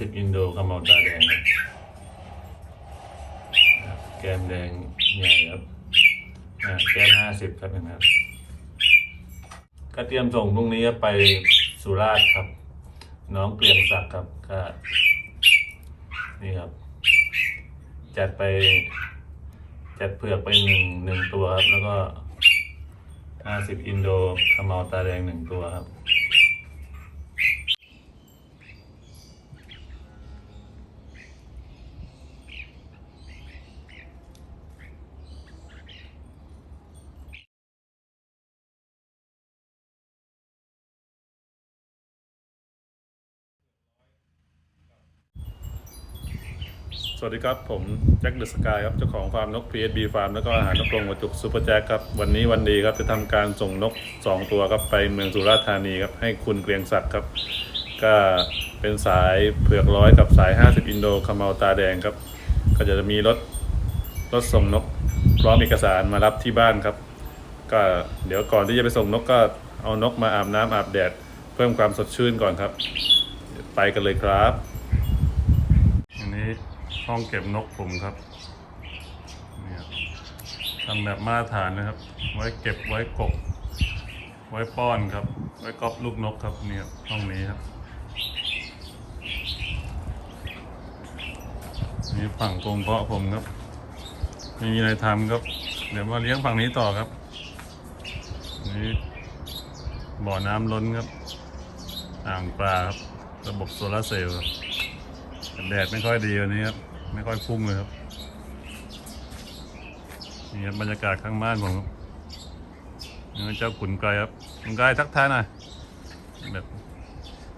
สิบอินโดขมเมาตาแดงครับแก้มแดงใหญ่ครับแก้มห้าสิบครับหนไหมครับก็เตรียมส่งพรุ่งนี้ไปสุราษฎร์ครับ น้องเกลียงศักดิ์ครับก็นี่ครับ จัดไป จัดเผือกไปหนึ่งหนึ่งตัวครับ แล้วก็ห้าสิบอินโดขมเมาตาแดงหนึ่งตัวครับ สวัสดีครับ ผมแจ็คเดอะสกายครับ เจ้าของฟาร์มนก PSB ฟาร์มแล้วก็อาหารนกกรงหัวจุกซูเปอร์แจ็คครับ วันนี้วันดีครับ จะทำการส่งนก 2 ตัวครับ ไปเมืองสุราษฎร์ธานีครับ ให้คุณเกรียงศักดิ์ครับ ก็เป็นสายเผือกร้อยกับสาย 50 อินโดคาเมาตาแดงครับ ก็จะมีรถรถส่งนกพร้อมเอกสารมารับที่บ้านครับ ก็เดี๋ยวก่อนที่จะไปส่งนกก็เอานกมาอาบน้ำอาบแดด เพิ่มความสดชื่นก่อนครับ ไปกันเลยครับ ห้องเก็บนกผมครับเนี่ยทำแบบมาตรฐานนะครับ ไว้เก็บไว้กบ ไว้ป้อนครับ ไว้กอบลูกนกครับเนี่ยห้องนี้ครับนี่ฝั่งกรงเพาะผมครับ ไม่มีอะไรทำครับ เดี๋ยวมาเลี้ยงฝั่งนี้ต่อครับ นี่บ่อน้ำล้นครับ อ่างปลาครับ ระบบโซลาร์เซลล์ครับแดดไม่ค่อยดีวันนี้ครับ ไม่ค่อยพุ่งเลยครับนี่ครับบรรยากาศข้างบ้านผมครับนี่เจ้าขุนไกรครับขุนไกรทักทายหน่อยแบบ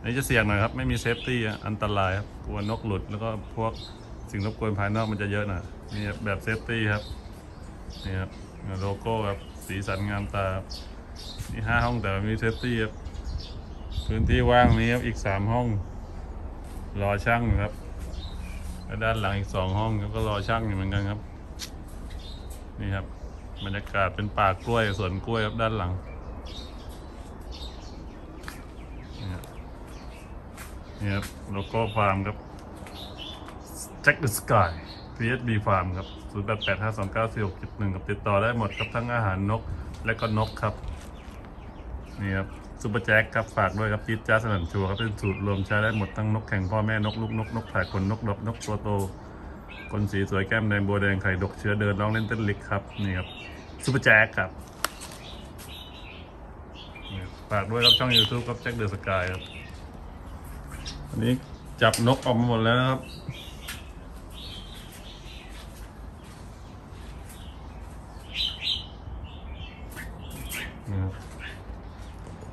นนี้จะเสี่ยงหน่อยครับ ไม่มีเซฟตี้อันตรายครับกลัวนกหลุดแล้วก็พวกสิ่งรบกวนภายนอกมันจะเยอะหน่อยนี่แบบเซฟตี้ครับนี่ครับโลโก้ครับสีสันงามตานี่ห้าห้องแต่มีเซฟตี้ครับพื้นที่ว่างนี้ครับอีกสามห้อง รอช่างครับ แล้วด้านหลังอีกสองห้องก็รอช่างอยู่เหมือนกันครับ นี่ครับบรรยากาศเป็นป่ากล้วยสวนกล้วยครับด้านหลังนี่ครับนี่ครับโลโก้ฟาร์มครับ Jack the Sky PSB Farm ครับ 0 8 8 5 2 9 4 6 7 1 กับติดต่อได้หมดครับทั้งอาหารนกและก็นกครับ นี่ครับ ซูเปอร์แจ็คครับฝากด้วยครับจี๊ดจ้าสนั่นชัวครับเป็นสูตรรวมใช้ได้หมดทั้งนกแข่งพ่อแม่นกลูกนกนกถ่ายขนนกดอกนกตัวโตคนสีสวยแก้มแดงบัวแดงไข่ดกเชื้อเดินร้องเล่นเต้นลิกครับนี่ครับซูเปอร์แจ็คครับนี่ครับฝากด้วยครับช่อง YouTube ครับแจ็คเดอะสกายครับอันนี้จับนกออกมาหมดแล้วนะครับ นี่ครับ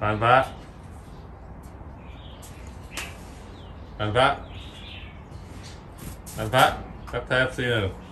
ผ่านพระผ่านพระผ่านพระครับแทบเสียว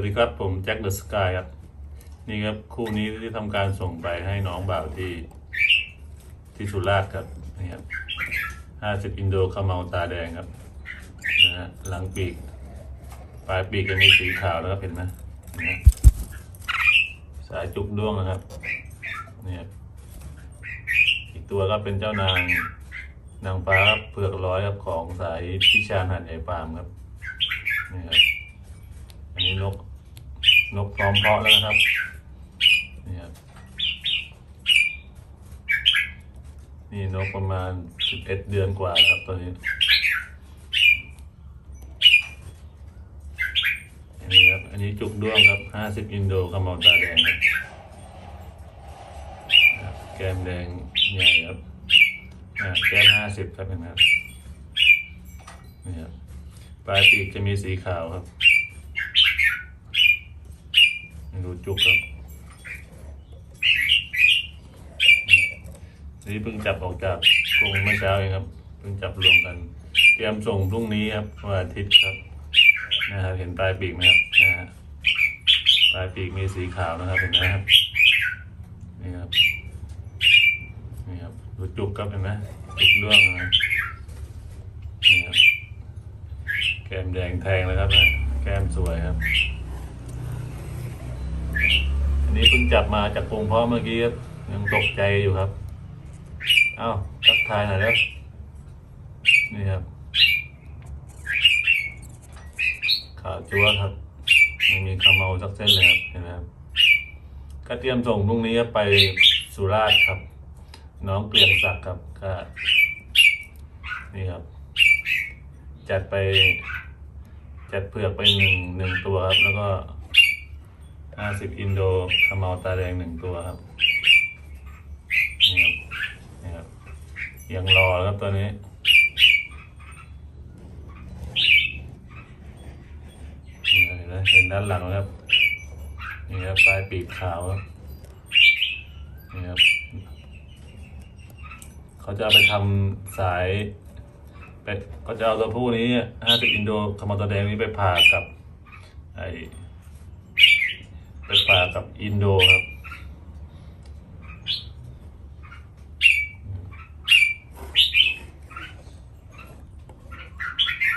สดีครับผมแจ็คเดอะสกายครับ นี่ครับคู่นี้ที่ทำการส่งไปให้น้องบ่าวที่ที่สุราษฎร์ครับนี่ครับห้าสิบอินโดคาเมาตาแดงครับนะฮะหลังปีก ปลายปีกจะมีสีขาวแล้วครับเห็นไหมนะฮะสายจุกด้วงนะครับนี่ครับอีกตัวก็เป็นเจ้านางนางฟ้าเผือกร้อยครับของสายพิชานหันใหญ่ปามครับนี่ครับ นี้นก นกพร้อมเพาะแล้วนะครับ นี่ครับ นี่นกประมาณสิบเอ็ดเดือนกว่าครับตัวนี้อันนี้ครับ อันนี้จุกด้วงครับห้าสิบอินโดขมาวตาแดงครับ แก้มแดงใหญ่ครับแก้มห้าสิบครับเห็นไหมครับนี่ครับปลายปีกจะมีสีขาวครับ ดูจุกครับนี่เพิ่งจับออกจากกรงเมื่อเช้าเองครับเพิ่งจับรวมกัน เตรียมส่งพรุ่งนี้ครับวันอาทิตย์ครับนะครับเห็นปลายปีกไหมครับนะฮะปลายปีกมีสีขาวนะครับเห็นไหมครับนี่ครับนี่ครับดูจุกครับเห็นไหมจุกด้วงนะครับนี่ครับแก้มแดงแทงเลยครับนะแก้มสวยครับ นี้เพิ่งจับมาจากกรงเพาะเมื่อกี้ครับยังตกใจอยู่ครับ เอ้าทักทายหน่อยแล้วนี่ครับขาจั๊วครับไม่มีขมเมาสักเส้นเลยครับเห็นไหมครับก็เตรียมส่งพรุ่งนี้ไปสุราษฎร์ครับ น้องเกลียงศักดิ์ครับก็นี่ครับ จัดไป จัดเผือกไปหนึ่งหนึ่งตัวครับแล้วก็ ห้าสิบอินโดขมเมาตาแดงหนึ่งตัวครับ นี่ครับนี่ครับยังรอครับตัวนี้ นี่เห็นไหมเห็นด้านหลังไหมครับ นี่ครับปลายปีกขาวครับ นี่ครับ เขาจะเอาไปทำสายไปเขาจะเอาตัวผู้นี้ห้าสิบอินโดคามาตัวแดงนี้ไปผ่ากับไอ ไปผ่ากับอินโดครับ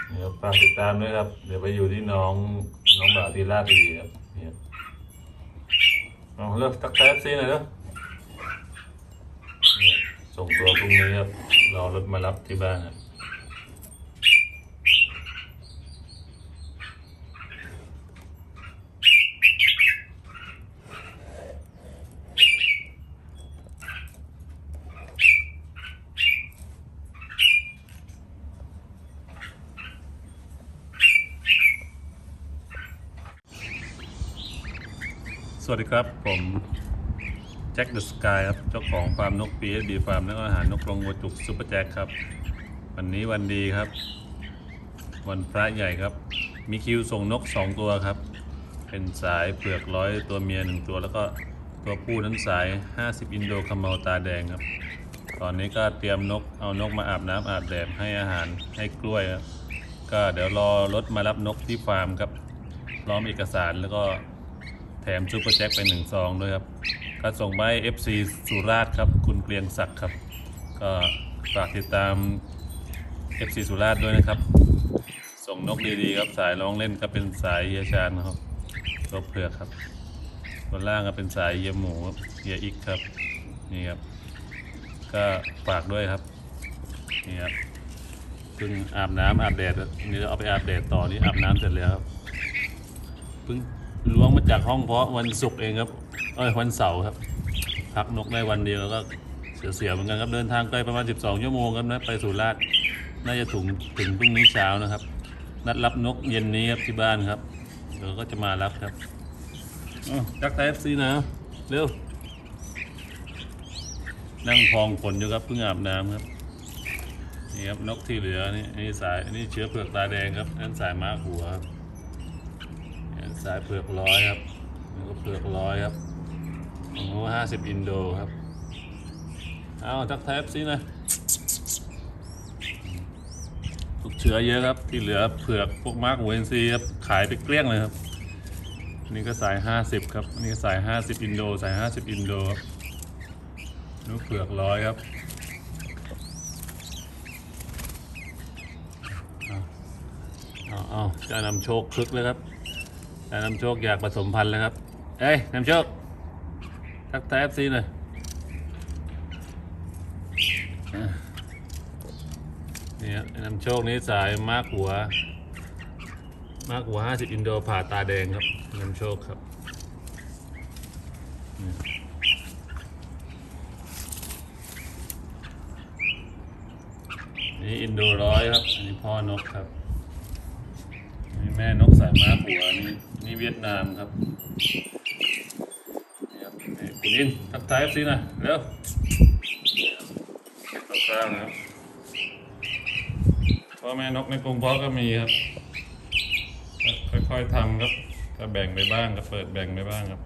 เดี๋ยวฝากติดตามด้วยครับ เดี๋ยวไปอยู่ที่น้องน้องบ่าวที่ราชบุรีครับเนี่ยเอาเลิกตักแท็กซี่หน่อยเนาะเนี่ยส่งตัวพรุ่งนี้ครับรอรถมารับที่บ้านครับ สวัสดีครับ ผมแจ็คเดอะสกายครับเจ้าของฟาร์มนกปีเอสบีฟาร์มแล้วก็อาหารนกกรงหัวจุกซุปเปอร์แจ็คครับ วันนี้วันดีครับ วันพระใหญ่ครับ มีคิวส่งนก 2 ตัวครับ เป็นสายเปลือกร้อยตัวเมียหนึ่งตัวแล้วก็ตัวผู้นั้นสาย 50 อินโดคาเมลตาแดงครับ ตอนนี้ก็เตรียมนกเอานกมาอาบน้ำอาบแดดให้อาหารให้กล้วยครับก็เดี๋ยวรอรถมารับนกที่ฟาร์มครับพร้อมเอกสารแล้วก็ ถมซูเปอร์แจ็คไปหนึ่งซองด้วยครับก็ส่งไป FC สุราษฎร์ครับ คุณเกรียงศักดิ์ครับ ก็ฝากติดตาม FC สุราษฎร์ด้วยนะครับ ส่งนกดีๆครับสายร้องเล่นก็เป็นสายเฮียชานครับรบเผือกครับบนล่างก็เป็นสายเฮียหมูเฮียอิกครับนี่ครับ ก็ฝากด้วยครับนี่ครับเพิ่งอาบน้ำอาบแดดนี่เอาไปอาบแดดต่อนี่อาบน้ำเสร็จแล้วครับเพิ่ง ล้วงมาจากห้องเพาะวันศุกร์เองครับเอ้ยวันเสาร์ครับพักนกได้วันเดียวแล้วก็เสียๆเหมือนกันครับเดินทางไกลประมาณ 12 ชั่วโมงครับนะไปสุราษฎร์น่าจะถึงถึงพรุ่งนี้เช้านะครับ นัดรับนกเย็นนี้ครับที่บ้านครับเดี๋ยวก็จะมารับครับจักไทฟซีนะเร็วนั่งพองขนอยู่ครับเพิ่งอาบน้ำครับนี่ครับนกที่เหลือนี่นี่สายนนี้เชื้อเผือกตาแดงครับนั่นสายม้าหัวครับายเผือกร้อยครับนี่ก็เผือกร้อยครับโอ้ห้าสิบอินโดครับ เอาทักแทบซินะลูกเชื้อเยอะครับที่เหลือเผือกพวกมาร์กเวนซีครับขายไปเกลี้ยงเลยครับนี่ก็สายห้าสิบครับนนี้ก็สายห้าสิบอินโด สายห้าสิบอินโดครับนกเผือกร้อยครับเอาเอาจะนำโชคคลึกเลยครับ จะนำโชคอยากผสมพันธุ์แล้วครับ เอ้ยนำโชค ทักทายเอฟซีหน่อยนี่ครับนำโชคนี้สายมากหัว มากหัว 50 อินโดผ่าตาแดงครับนำโชคครับนี่อินโดร้อยครับ อันนี้พ่อนกครับ นี่แม่นกสายม้าหัวนี่ เวียดนามครับนี่ครับนี่คุณอินทักทายเอฟซีหน่อยเร็วข้างๆนะครับพ่อแม่นกในกรงเพาะก็มีครับ ค่อยๆทำครับก็แบ่งไปบ้างก็เปิดแบ่งไปบ้างครับ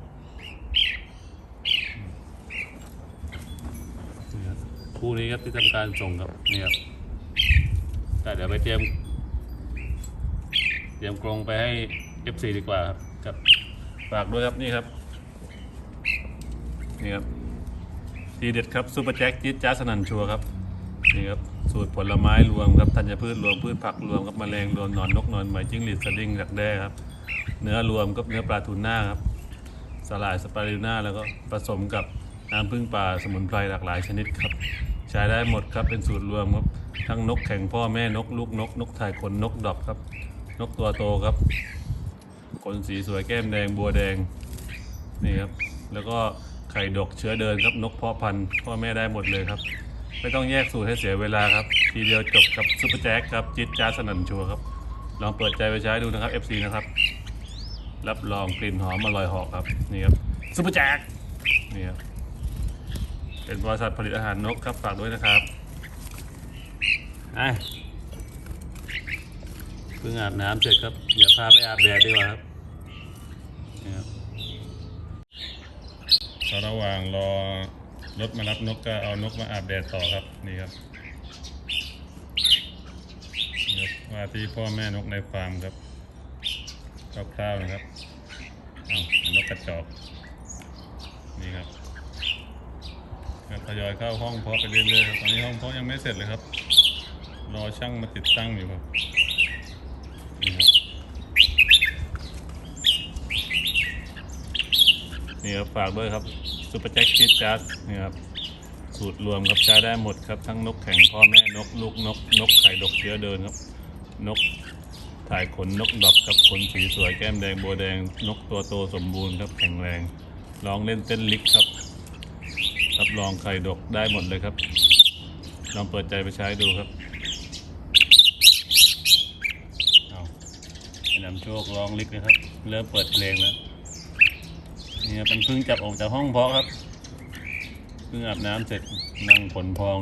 นี่ครับคู่นี้ครับที่ทำการส่งครับนี่ครับแต่เดี๋ยวไปเตรียมเตรียมกรงไปให้ F4 ดีกว่าครับกับฝากด้วยครับนี่ครับนี่ครับทีเด็ดครับซูเปอร์แจ็คจี๊ดจ้าสนันชัวร์ครับนี่ครับสูตรผลไม้รวมครับธัญพืชรวมพืชผักรวมครับแมลงรวมนอนนกนอนไหมจิ้งหรีดสดิ้งดักแด้ครับ เนื้อรวมกับเนื้อปลาทูน่าครับสลายสปาริน่าแล้วก็ผสมกับน้ำผึ้งปลาสมุนไพรหลากหลายชนิดครับ ใช้ได้หมดครับเป็นสูตรรวมครับ ทั้งนกแข่งพ่อแม่นกลูกนก นกถ่ายขนนกดอกครับ นกตัวโตครับ ขนสีสวยแก้มแดงบัวแดงนี่ครับแล้วก็ไข่ดกเชื้อเดินครับนกเพาะพันธุ์พ่อแม่ได้หมดเลยครับ ไม่ต้องแยกสูตรให้เสียเวลาครับ ทีเดียวจบกับซุปเปอร์แจ็คครับจิตจ้าสนันชัวร์ครับ ลองเปิดใจไปใช้ดูนะครับ FC นะครับ รับรองกลิ่นหอมอร่อยหอกครับนี่ครับซุปเปอร์แจ็คนี่ครับเป็นบริษัทผลิตอาหารนกครับฝากด้วยนะครับไอ้เพิ่งอาบน้ำเสร็จครับ เดี๋ยวพาไปอาบแดดดีกว่าครับนี่ครับ ระหว่างรอรถมารับนกก็เอานกมาอาบแดดต่อครับนี่ครับนี่ว่าที่พ่อแม่นกในฟาร์มครับคร่าวๆนะครับเอานกกระจอกนี่ครับทยอยเข้าห้องเพาะไปเรื่อยๆครับตอนนี้ห้องเพาะยังไม่เสร็จเลยครับ รอช่างมาติดตั้งอยู่ครับนี่ครับนี่ครับฝากด้วยครับ ซูเปอร์แจ็คคิดจัสนี่ครับสูตรรวมครับใช้ได้หมดครับ ทั้งนกแข่งพ่อแม่นกลูกนก นกไข่ดกเชื้อเดินครับ นกถ่ายขนนกดอกครับขนสีสวยแก้มแดงบัวแดง นกตัวโตสมบูรณ์ครับแข็งแรงลองเล่นเต้นลิกครับรับรองไข่ดกได้หมดเลยครับ ลองเปิดใจไปใช้ดูครับเอาไปนำโชคลองลิกนะครับ เริ่มเปิดเพลงแล้ว นี่ครับมันเพิ่งจับออกจากห้องเพาะครับเพิ่งอาบน้ำเสร็จนั่งขนพอง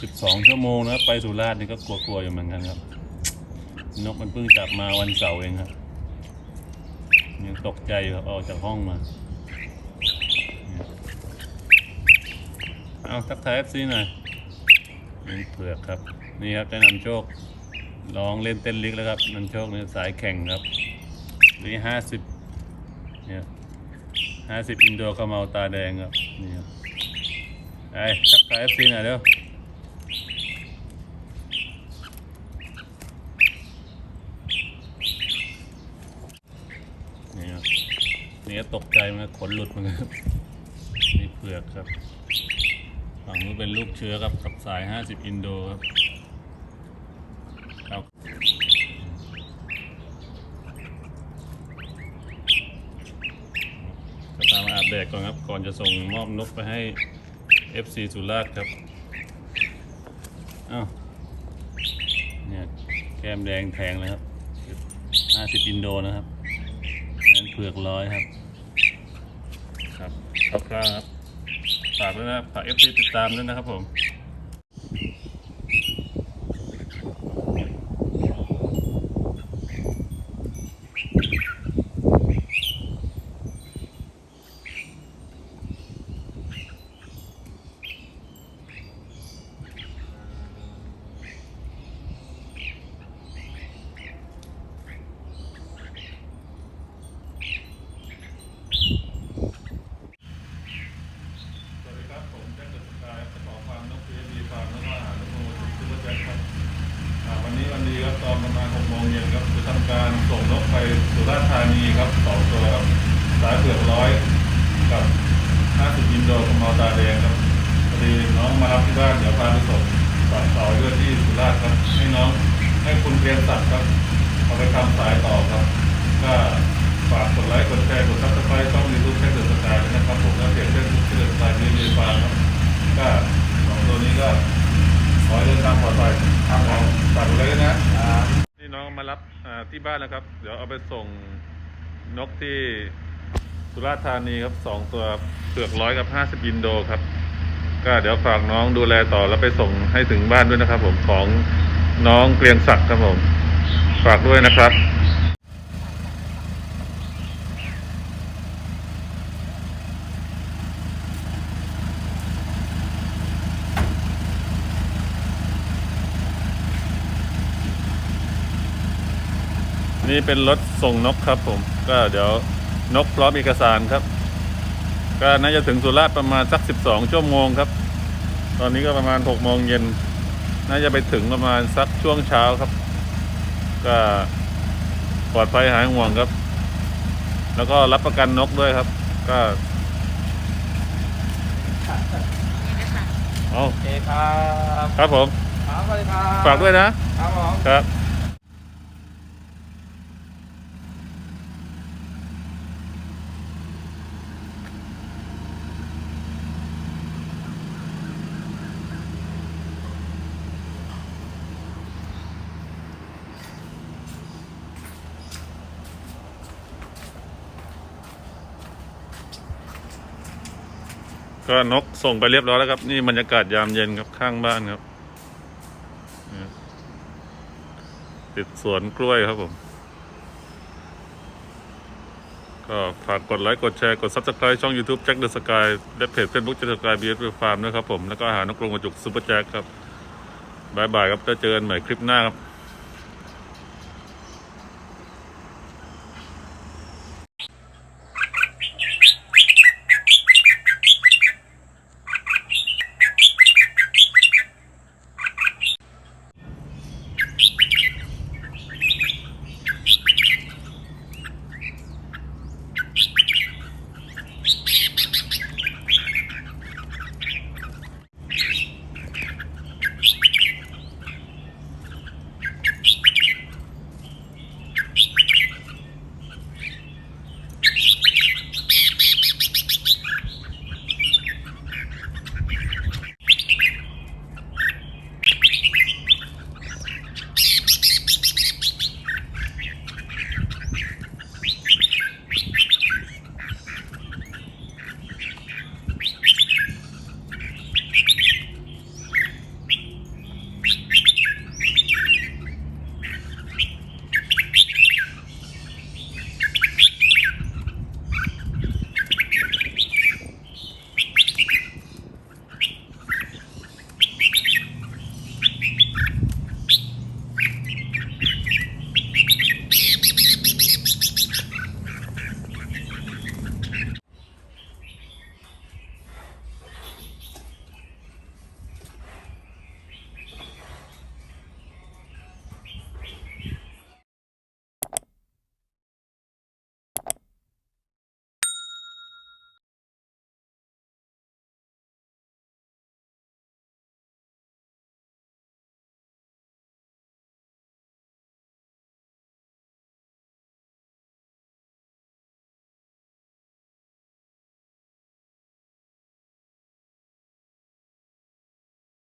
สิบสองชั่วโมงนะครับไปสุราษฎร์นี่ก็กลัวๆอยู่เหมือนกันครับ นกมันเพิ่งจับมาวันเสาร์เองครับยังตกใจอยู่ครับออกจากห้องมาเอาทักทายเอฟซีหน่อยนี่เผือกครับ นี่ครับจะนำโชคลองเล่นเต้นลิกแล้วครับนำโชคในสายแข่งครับนี่ห้าสิบเนี่ย ห้าสิบอินโดขมาตาแดงครับนี่ครับไอ้ทักทายเอฟซีหน่อยเร็วนี่ครับนี่ก็ตกใจมันขนหลุดมันครับนี่เผือกครับฝั่งนู้นเป็นลูกเชื้อครับกับสายห้าสิบอินโดครับเอาก็ตามมาอาบ แดดก่อนครับ ก่อนจะส่งมอบนกไปให้ FC สุราษฎร์ครับอ้าวเนี่ยแก้มแดงแทงเลยครับ 50 อินโดนะครับนั่นเผือกร้อยครับ ครับครับครับฝากด้วยนะครับฝาก FC ติดตามด้วยนะครับผม ไปทำสายต่อครับ ก็ฝากกดไลค์กดแชร์กดซับสไครต์ช่องยูทูบแค่เดือดสกายด้วยนะครับผมแล้วเพจเฟซบุ๊กเดือดสกายมีมีฟาร์ครับก็สองตัวนี้ก็ขอเดินทางปลอดภัยครับฝากกดไลค์นะนี่น้องมารับที่บ้านแล้วครับ เดี๋ยวเอาไปส่งนกที่สุราษฎร์ธานีครับสองตัวเผือกร้อยกับห้าสิบอินโดครับ ก็เดี๋ยวฝากน้องดูแลต่อแล้วไปส่งให้ถึงบ้านด้วยนะครับ ผมของน้องเกรียงศักดิ์ครับผม ฝากด้วยนะครับนี่เป็นรถส่งนกครับผม ก็เดี๋ยวนกพร้อมเอกสารครับ ก็น่าจะถึงสุราษฎร์ประมาณสักสิบสองชั่วโมงครับ ตอนนี้ก็ประมาณหกโมงเย็น น่าจะไปถึงประมาณสักช่วงเช้าครับ ก็ปลอดภัยหายห่วงครับ แล้วก็รับประกันนกด้วยครับ ก็นี่นะคะเอาโอเคครับ ครับผม ครับสวัสดีครับฝากด้วยนะครับผม ครับ ก็นกส่งไปเรียบร้อยแล้วครับ นี่บรรยากาศยามเย็นครับข้างบ้านครับติดสวนกล้วยครับผม ก็ฝากกดไลค์กดแชร์ กด subscribe ช่อง YouTube แจ็คเดอะสกายและเพจ Facebook แจ็คเดอะสกายบีเอสฟาร์มด้วยครับผม แล้วก็อาหานกกรงกระจุกซุปเปอร์แจ็คครับบายบายครับจะเจอกันใหม่คลิปหน้าครับ